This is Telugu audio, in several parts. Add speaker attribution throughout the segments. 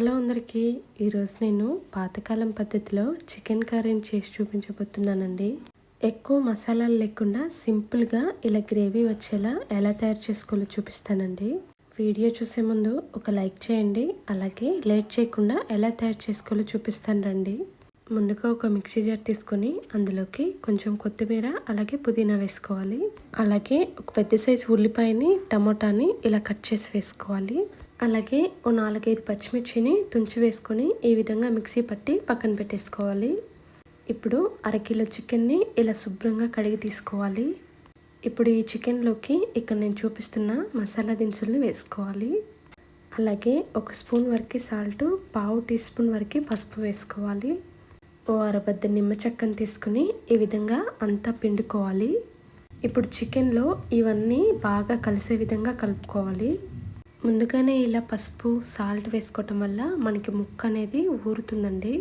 Speaker 1: హలో అందరికీ ఈరోజు నేను పాతకాలం పద్ధతిలో చికెన్ కర్రీని చేసి చూపించబోతున్నానండి. ఎక్కువ మసాలాలు లేకుండా సింపుల్గా ఇలా గ్రేవీ వచ్చేలా ఎలా తయారు చేసుకోవాలో చూపిస్తానండి. వీడియో చూసే ముందు ఒక లైక్ చేయండి అలాగే లేట్ చేయకుండా ఎలా తయారు చేసుకోవాలో చూపిస్తాను రండి. ముందుగా ఒక మిక్సీ జార్ తీసుకొని అందులోకి కొంచెం కొత్తిమీర అలాగే పుదీనా వేసుకోవాలి. అలాగే ఒక పెద్ద సైజు ఉల్లిపాయని టమోటాని ఇలా కట్ చేసి వేసుకోవాలి. అలాగే ఓ నాలుగైదు పచ్చిమిర్చిని తుంచి వేసుకొని ఈ విధంగా మిక్సీ పట్టి పక్కన పెట్టేసుకోవాలి. ఇప్పుడు అరకిలో చికెన్ని ఇలా శుభ్రంగా కడిగి తీసుకోవాలి. ఇప్పుడు ఈ చికెన్లోకి ఇక్కడ నేను చూపిస్తున్న మసాలా దినుసుల్ని వేసుకోవాలి. అలాగే ఒక స్పూన్ వరకు సాల్ట్ పావు టీ స్పూన్ వరకు పసుపు వేసుకోవాలి. ఓ అరబద్ద నిమ్మ చెక్కను తీసుకుని ఈ విధంగా అంతా పిండుకోవాలి. ఇప్పుడు చికెన్లో ఇవన్నీ బాగా కలిసే విధంగా కలుపుకోవాలి. ముందుగానే ఇలా పసుపు సాల్ట్ వేసుకోవటం వల్ల మనకి ముక్క అనేది ఊరుతుందండి.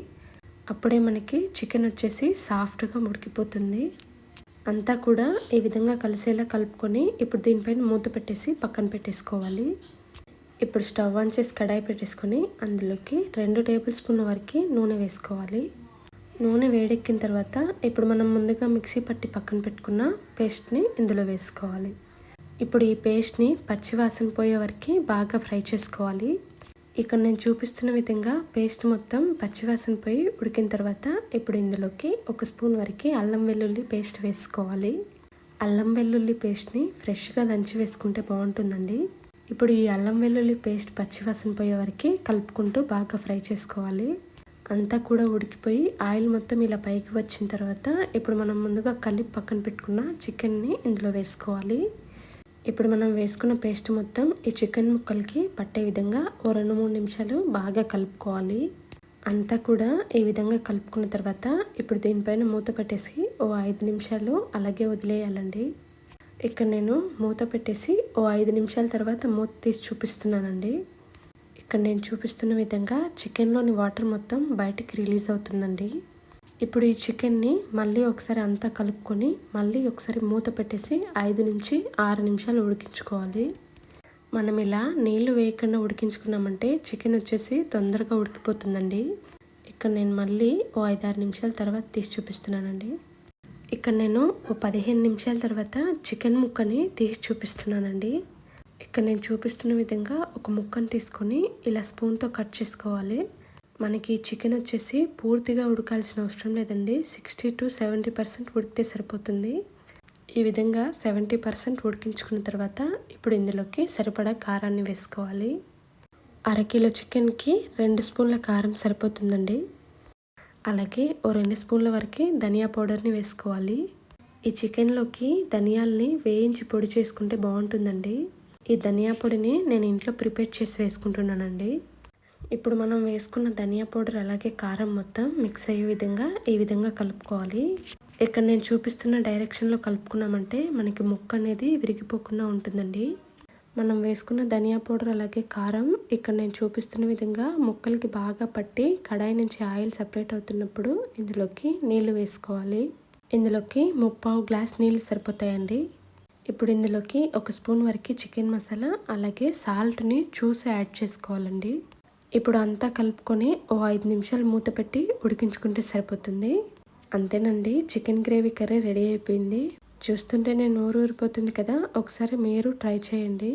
Speaker 1: అప్పుడే మనకి చికెన్ వచ్చేసి సాఫ్ట్గా ఉడికిపోతుంది. అంతా కూడా ఈ విధంగా కలిసేలా కలుపుకొని ఇప్పుడు దీనిపైన మూత పెట్టేసి పక్కన పెట్టేసుకోవాలి. ఇప్పుడు స్టవ్ ఆన్ చేసి కడాయి పెట్టేసుకొని అందులోకి రెండు టేబుల్ స్పూన్ల వరకు నూనె వేసుకోవాలి. నూనె వేడెక్కిన తర్వాత ఇప్పుడు మనం ముందుగా మిక్సీ పట్టి పక్కన పెట్టుకున్న పేస్ట్ని ఇందులో వేసుకోవాలి. ఇప్పుడు ఈ పేస్ట్ని పచ్చివాసన పోయే వరకు బాగా ఫ్రై చేసుకోవాలి. ఇక్కడ నేను చూపిస్తున్న విధంగా పేస్ట్ మొత్తం పచ్చివాసన పోయి ఉడికిన తర్వాత ఇప్పుడు ఇందులోకి ఒక స్పూన్ వరకు అల్లం వెల్లుల్లి పేస్ట్ వేసుకోవాలి. అల్లం వెల్లుల్లి పేస్ట్ని ఫ్రెష్గా దంచి వేసుకుంటే బాగుంటుందండి. ఇప్పుడు ఈ అల్లం వెల్లుల్లి పేస్ట్ పచ్చివాసన పోయే వరకు కలుపుకుంటూ బాగా ఫ్రై చేసుకోవాలి. అంతా కూడా ఉడికిపోయి ఆయిల్ మొత్తం ఇలా పైకి వచ్చిన తర్వాత ఇప్పుడు మనం ముందుగా కలిపి పక్కన పెట్టుకున్న చికెన్ని ఇందులో వేసుకోవాలి. ఇప్పుడు మనం వేసుకున్న పేస్ట్ మొత్తం ఈ చికెన్ ముక్కలకి పట్టే విధంగా ఓ రెండు మూడు నిమిషాలు బాగా కలుపుకోవాలి. అంతా కూడా ఈ విధంగా కలుపుకున్న తర్వాత ఇప్పుడు దీనిపైన మూత పెట్టేసి ఓ ఐదు నిమిషాలు అలాగే వదిలేయాలండి. ఇక్కడ నేను మూత పెట్టేసి ఓ ఐదు నిమిషాల తర్వాత మూత తీసి చూపిస్తున్నానండి. ఇక్కడ నేను చూపిస్తున్న విధంగా చికెన్లోని వాటర్ మొత్తం బయటికి రిలీజ్ అవుతుందండి. ఇప్పుడు ఈ చికెన్ని మళ్ళీ ఒకసారి అంతా కలుపుకొని మళ్ళీ ఒకసారి మూత పెట్టేసి ఐదు నుంచి ఆరు నిమిషాలు ఉడికించుకోవాలి. మనం ఇలా నీళ్ళు వేయకుండా ఉడికించుకున్నామంటే చికెన్ వచ్చేసి తొందరగా ఉడికిపోతుందండి. ఇక్కడ నేను మళ్ళీ ఓ ఐదారు నిమిషాల తర్వాత తీసి చూపిస్తున్నానండి. ఇక్కడ నేను ఓ పదిహేను నిమిషాల తర్వాత చికెన్ ముక్కని తీసి చూపిస్తున్నానండి. ఇక్కడ నేను చూపిస్తున్న విధంగా ఒక ముక్కను తీసుకొని ఇలా స్పూన్తో కట్ చేసుకోవాలి. మనకి చికెన్ వచ్చేసి పూర్తిగా ఉడకాల్సిన అవసరం లేదండి. సిక్స్టీ టు సెవెంటీ పర్సెంట్ ఉడికితే సరిపోతుంది. ఈ విధంగా సెవెంటీ పర్సెంట్ ఉడికించుకున్న తర్వాత ఇప్పుడు ఇందులోకి సరిపడా కారాన్ని వేసుకోవాలి. అరకిలో చికెన్కి రెండు స్పూన్ల కారం సరిపోతుందండి. అలాగే ఓ రెండు స్పూన్ల వరకు ధనియా పౌడర్ని వేసుకోవాలి. ఈ చికెన్లోకి ధనియాల్ని వేయించి పొడి చేసుకుంటే బాగుంటుందండి. ఈ ధనియా పొడిని నేను ఇంట్లో ప్రిపేర్ చేసి వేసుకుంటున్నానండి. ఇప్పుడు మనం వేసుకున్న ధనియా పౌడర్ అలాగే కారం మొత్తం మిక్స్ అయ్యే విధంగా ఈ విధంగా కలుపుకోవాలి. ఇక్కడ నేను చూపిస్తున్న డైరెక్షన్లో కలుపుకున్నామంటే మనకి ముక్క అనేది విరిగిపోకుండా ఉంటుందండి. మనం వేసుకున్న ధనియా పౌడర్ అలాగే కారం ఇక్కడ నేను చూపిస్తున్న విధంగా ముక్కలకి బాగా పట్టి కడాయి నుంచి ఆయిల్ సపరేట్ అవుతున్నప్పుడు ఇందులోకి నీళ్ళు వేసుకోవాలి. ఇందులోకి ముప్పావు గ్లాస్ నీళ్ళు సరిపోతాయండి. ఇప్పుడు ఇందులోకి ఒక స్పూన్ వరకు చికెన్ మసాలా అలాగే సాల్ట్ని చూసి యాడ్ చేసుకోవాలండి. ఇప్పుడు అంతా కలుపుకొని ఓ ఐదు నిమిషాలు మూత పెట్టి ఉడికించుకుంటే సరిపోతుంది. అంతేనండి చికెన్ గ్రేవీ కర్రీ రెడీ అయిపోయింది. చూస్తుంటేనే నోరు ఊరిపోతుంది కదా ఒకసారి మీరు ట్రై చేయండి.